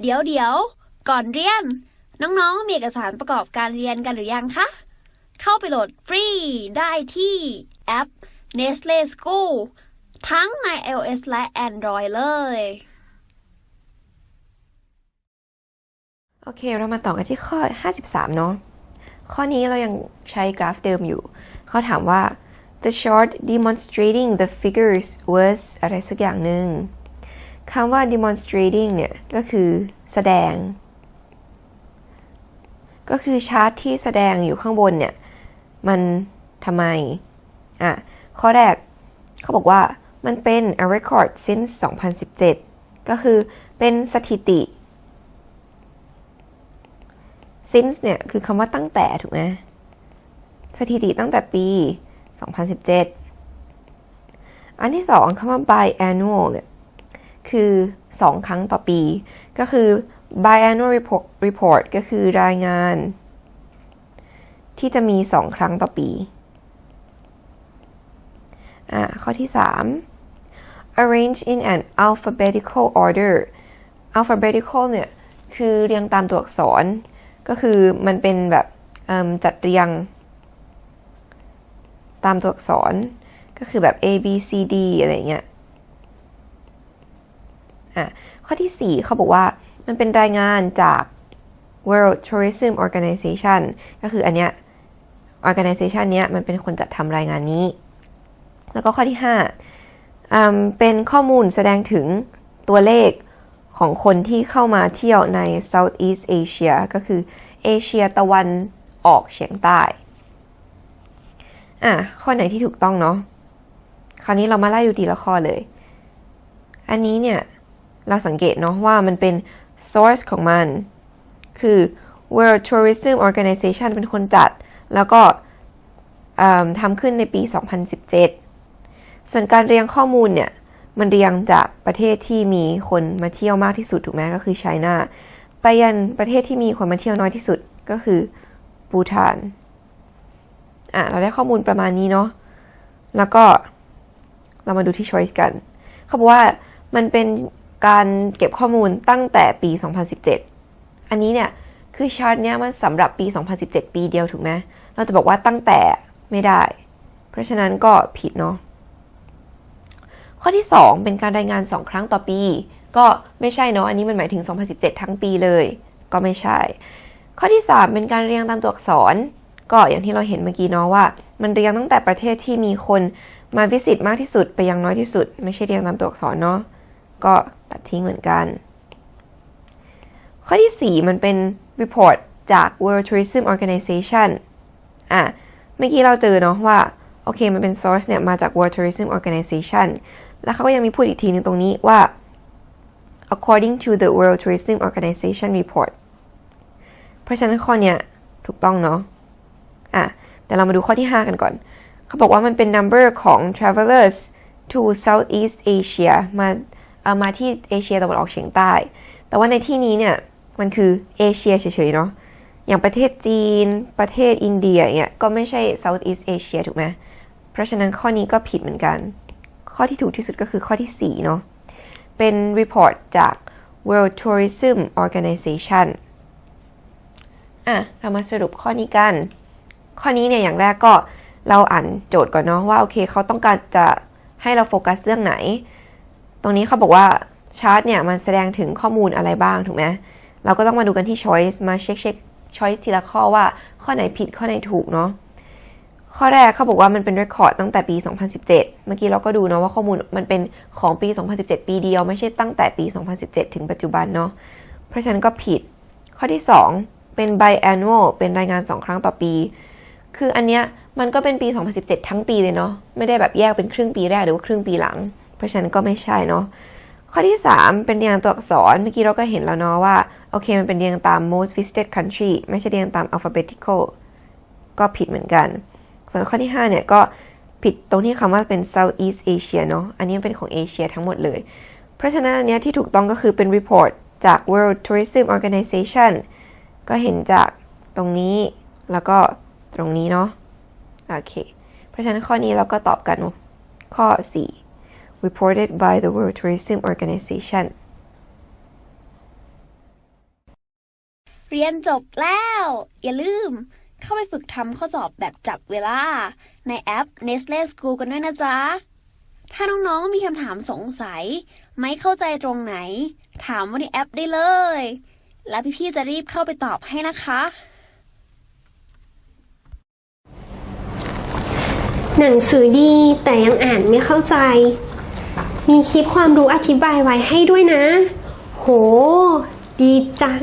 เดี๋ยวเดี๋ยวก่อนเรียน น้องๆ มีเอกสารประกอบการเรียนกันหรือยังคะ เข้าไปโหลดฟรีได้ที่แอป Nestle School ทั้งใน iOS และ Android เลย โอเค เรามาต่อกันที่ข้อ 53 เนาะ ข้อนี้เรายังใช้กราฟเดิมอยู่ เขาถามว่า the chart demonstrating the figures was อะไรสักอย่างหนึ่ง คำว่า demonstrating เนี่ย ก็คือแสดง ก็คือชาร์ตที่แสดงอยู่ข้างบนเนี่ย มันทำไม อะ ข้อแรกเขาบอกว่ามันเป็น a record since 2017 ก็คือเป็นสถิติ since เนี่ย คือคำว่าตั้งแต่ ถูกไหมสถิติตั้งแต่ปี 2017 อันที่สองคำว่า biannual เนี่ย คือ 2 ครั้งต่อปี ก็คือ biannual report, report ก็คือรายงาน ที่จะมี 2 ครั้งต่อปีอ่าข้อที่ 3 arrange in an alphabetical order alphabetical เนี่ย คือเรียงตามตัวอักษร ก็คือมันเป็นแบบจัดเรียง ตามตัวอักษร ก็คือแบบ A B C D อะไรเงี้ย อะข้อที่ 4 เขาบอกว่ามันเป็นรายงานจาก World Tourism Organization ก็คืออันเนี้ย organization เนี้ยมันเป็นคนจัดทำรายงานนี้ แล้วก็ข้อที่5เป็นข้อมูลแสดงถึงตัวเลขของคนที่เข้ามาเที่ยวใน Southeast Asia ก็คือเอเชียตะวันออกเฉียงใต้ อะ ข้อไหนที่ถูกต้องเนาะ คราวนี้เรามาไล่ดูทีละข้อเลย อันนี้เนี่ย เราสังเกตเนาะว่ามันเป็น source ของมัน คือ World Tourism Organization เป็นคนจัด แล้วก็ทำขึ้นในปี 2017 ส่วนการเรียงข้อมูลเนี่ย มันเรียงจากประเทศที่มีคนมาเที่ยวมากที่สุดถูกไหมก็คือไชน่าไปยันประเทศที่มีคนมาเที่ยวน้อยที่สุดก็คือปูฐานอะเราได้ข้อมูลประมาณนี้เนาะแล้วก็เรามาดูที่ choice กัน เขาบอกว่ามันเป็น การเก็บข้อมูลตั้งแต่ปี 2017 อันนี้เนี่ยคือชาร์ตเนี้ยมันสำหรับปี 2017 ปีเดียวถูกไหมเราจะบอกว่าตั้งแต่ไม่ได้ เพราะฉะนั้นก็ผิดเนาะข้อที่ 2 เป็นการรายงาน 2 ครั้งต่อปี ก็ไม่ใช่เนาะอันนี้มันหมายถึง 2017 ทั้งปีเลย ก็ไม่ใช่ ข้อที่ 3 เป็นการเรียงตามตัวอักษร ก็อย่างที่เราเห็นเมื่อกี้เนาะว่า มันเรียงตั้งแต่ประเทศที่มีคนมาวิสิตมากที่สุดไปยังน้อยที่สุด ไม่ใช่เรียงตามตัวอักษรเนาะก็ ทิ้งเหมือนกัน ข้อที่ 4 มันเป็น report จาก World Tourism Organization อะ เมื่อกี้เราเจอเนาะว่า โอเค มันเป็น source เนี่ย มาจาก World Tourism Organization แล้วเขาก็ยังมีพูดอีกทีนึงตรงนี้ว่า according to the World Tourism Organization report เพราะฉะนั้นข้อเนี้ยถูกต้องเนาะ อะ แต่เรามาดูข้อที่ 5 กันก่อน เขาบอกว่ามันเป็น number ของ travelers to Southeast Asia มา เอามาที่เอเชียตะวันออกเฉียงใต้ แต่ว่าในที่นี้เนี่ยมันคือเอเชียเฉยๆเนาะ อย่างประเทศจีน ประเทศอินเดียเนี่ยก็ไม่ใช่ Southeast Asia ถูกไหม เพราะฉะนั้นข้อนี้ก็ผิดเหมือนกัน ข้อที่ถูกที่สุดก็คือข้อที่ 4 เนาะ เป็น report จาก World Tourism Organization อะ เรามาสรุปข้อนี้กัน ข้อนี้เนี่ยอย่างแรกก็เราอ่านโจทย์ก่อนเนาะว่าโอเคเขาต้องการจะให้เราโฟกัสเรื่องไหน ตรงนี้เขาบอกว่าชาร์ตเนี่ยมันแสดงถึงข้อมูลอะไรบ้างถูกไหมเราก็ต้องมาดูกันที่ choice มาเช็คเช็ค choice ทีละข้อว่าข้อไหนผิดข้อไหนถูกเนาะข้อแรกเขาบอกว่ามันเป็น record ตั้งแต่ปี 2017 เมื่อกี้เราก็ดูเนาะว่าข้อมูลมันเป็นของปี 2017 ปีเดียวไม่ใช่ตั้งแต่ปี 2017 ถึงปัจจุบันเนาะเพราะฉะนั้นก็ผิด ข้อที่ 2 เป็น biannual เป็นรายงาน 2 ครั้งต่อปี คืออันเนี้ยมันก็เป็นปี 2017 ทั้งปีเลยเนาะไม่ได้แบบแยกเป็นครึ่งปีแรกหรือว่าครึ่งปีหลัง เพราะฉะนั้นก็ไม่ใช่เนาะข้อที่ 3 เป็นเรียงตัวอักษรเมื่อกี้เราก็เห็นแล้วเนาะว่า โอเคมันเป็นเรียงตาม most visited country ไม่ใช่เรียงตาม alphabetical ก็ผิดเหมือนกัน ส่วนข้อที่ 5 เนี่ยก็ผิดตรงที่คำว่าเป็น Southeast Asia เนาะ อันนี้เป็นของเอเชียทั้งหมดเลย เพราะฉะนั้นอันเนี้ยที่ถูกต้องก็คือเป็น report จาก World Tourism Organization ก็เห็นจากตรงนี้แล้วก็ตรงนี้เนาะ โอเค เพราะฉะนั้นข้อนี้เราก็ตอบกันข้อ 4 reported by the World Tourism Organization เรียนจบแล้ว อย่าลืม เข้าไปฝึกทำข้อสอบแบบจับเวลา ในแอป Nestle School กันด้วยนะจ๊ะ ถ้าน้องๆมีคำถามสงสัย ไม่เข้าใจตรงไหน ถามว่าในแอปได้เลย แล้วพี่ๆจะรีบเข้าไปตอบให้นะคะหนังสือดีแต่ยังอ่านไม่เข้าใจ มีคลิปความรู้อธิบายไว้ให้ด้วยนะ โห ดีจัง